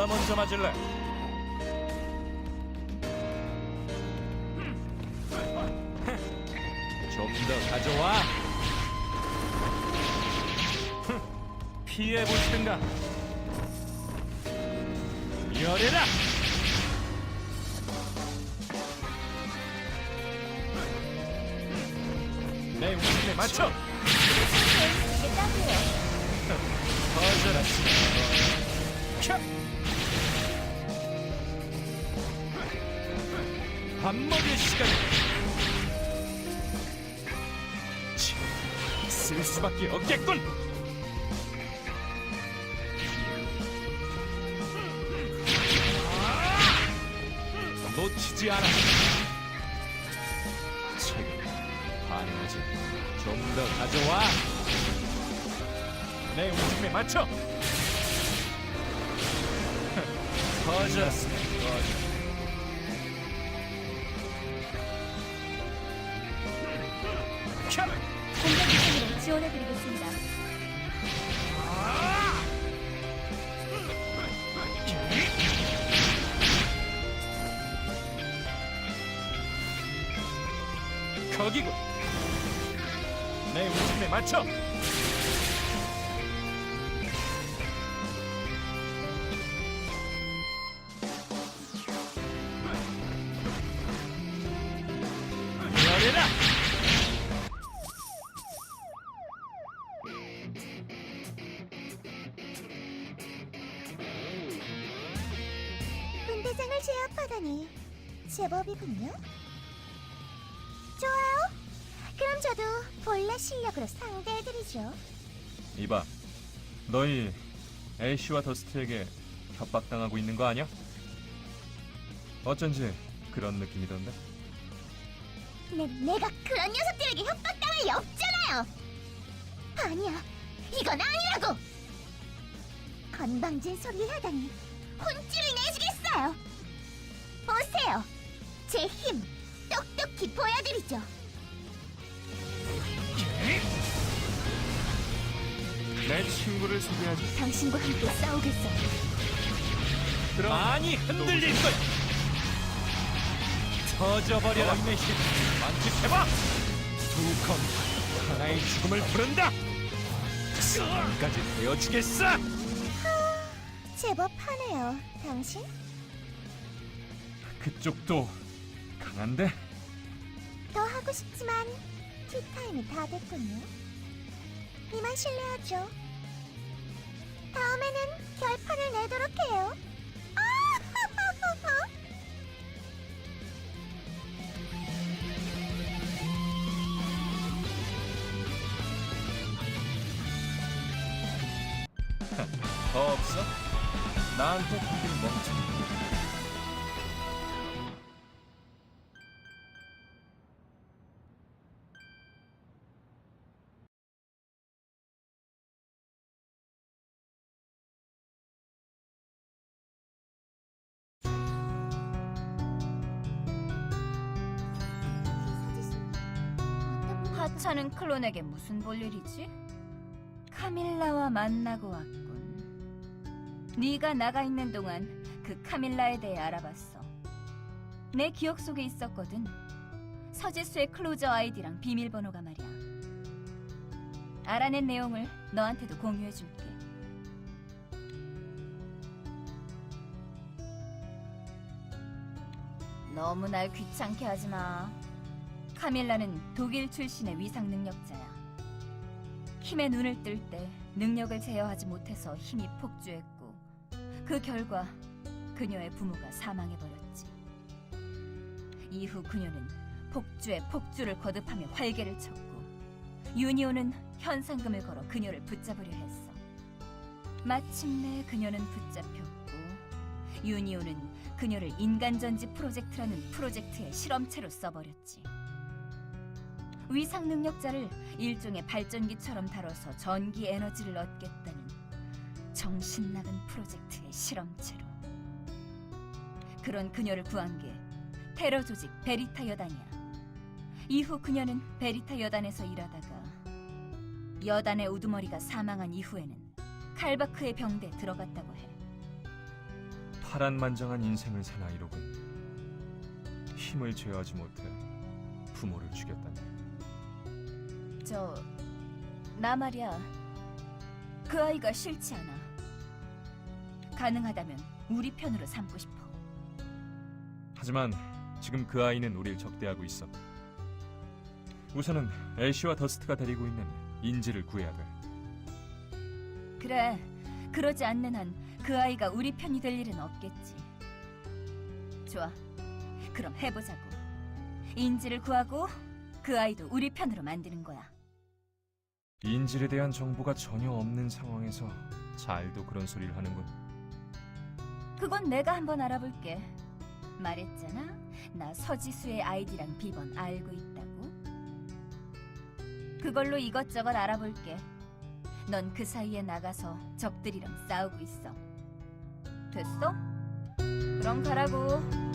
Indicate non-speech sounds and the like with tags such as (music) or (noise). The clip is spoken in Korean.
누가 먼저 맞을래? 좀 더 가져와. 피해 보시든가. 열해라. 내 움직임에 맞춰. 밥 먹을 시간이. 치, 쓸 수밖에 없겠군. 놓치지 않아. 책임 가능하지. 좀 더 가져와. 내 움직임에 맞춰. (laughs) 터져. 캬! 거기군. 내 움직임에 맞춰. 열해라. 분대장을 제압하다니 제법이군요. 좋아요. 그럼 저도 본래 실력으로 상대해드리죠. 이봐, 너희 애쉬와 더스트에게 협박당하고 있는 거 아니야? 어쩐지 그런 느낌이던데. 내, 내가 그런 녀석들에게 협박당할 리 없잖아요. 아니야, 이건 아니라고. 건방진 소리를 하다니 혼쭐을 내주겠어요. 보세요, 제 힘 똑똑히 보여드리죠. 내 친구를 소개하지. 당신과 함께 싸우겠어요. 그럼 많이 흔들릴 거야. 터져버려라 메시. 만끽해봐. 두컴 하나의 죽음을 부른다. 지금까지 되어주겠어. 제법 하네요, 당신. 그쪽도 강한데. 더 하고 싶지만 티타임이 다 됐군요. 이만 실례하죠. 내도록 해요. 아! (laughs) 더 없어? 나한테 거길 멈춰. 하찮은 클론에게 무슨 볼일이지? 카밀라와 만나고 왔군. 네가 나가 있는 동안 그 카밀라에 대해 알아봤어. 내 기억 속에 있었거든. 서지수의 클로저 아이디랑 비밀번호가 말이야. 알아낸 내용을 너한테도 공유해줄게. 너무 날 귀찮게 하지 마. 카밀라는 독일 출신의 위상 능력자야. 힘에 눈을 뜰 때 능력을 제어하지 못해서 힘이 폭주했고 그 결과 그녀의 부모가 사망해버렸지. 이후 그녀는 폭주에 폭주를 거듭하며 활개를 쳤고 유니온은 현상금을 걸어 그녀를 붙잡으려 했어. 마침내 그녀는 붙잡혔고 유니온은 그녀를 인간전지 프로젝트라는 프로젝트의 실험체로 써버렸지. 위상 능력자를 일종의 발전기처럼 다뤄서 전기 에너지를 얻겠다는 정신 나간 프로젝트의 실험체로. 그런 그녀를 구한 게 테러 조직 베리타 여단이야. 이후 그녀는 베리타 여단에서 일하다가 여단의 우두머리가 사망한 이후에는 칼바크의 병대에 들어갔다고 해. 파란만장한 인생을 산 아이로군. 힘을 제어하지 못해 부모를 죽였다니. 저, 나 말이야. 그 아이가 싫지 않아. 가능하다면 우리 편으로 삼고 싶어. 하지만 지금 그 아이는 우릴 적대하고 있어. 우선은 애쉬와 더스트가 데리고 있는 인지를 구해야 돼. 그래, 그러지 않는 한 그 아이가 우리 편이 될 일은 없겠지. 좋아, 그럼 해보자고. 인지를 구하고 그 아이도 우리 편으로 만드는 거야. 인질에 대한 정보가 전혀 없는 상황에서 잘도 그런 소리를 하는군. 그건 내가 한번 알아볼게. 말했잖아, 나 서지수의 아이디랑 비번 알고 있다고. 그걸로 이것저것 알아볼게. 넌 그 사이에 나가서 적들이랑 싸우고 있어. 됐어? 그럼 가라고.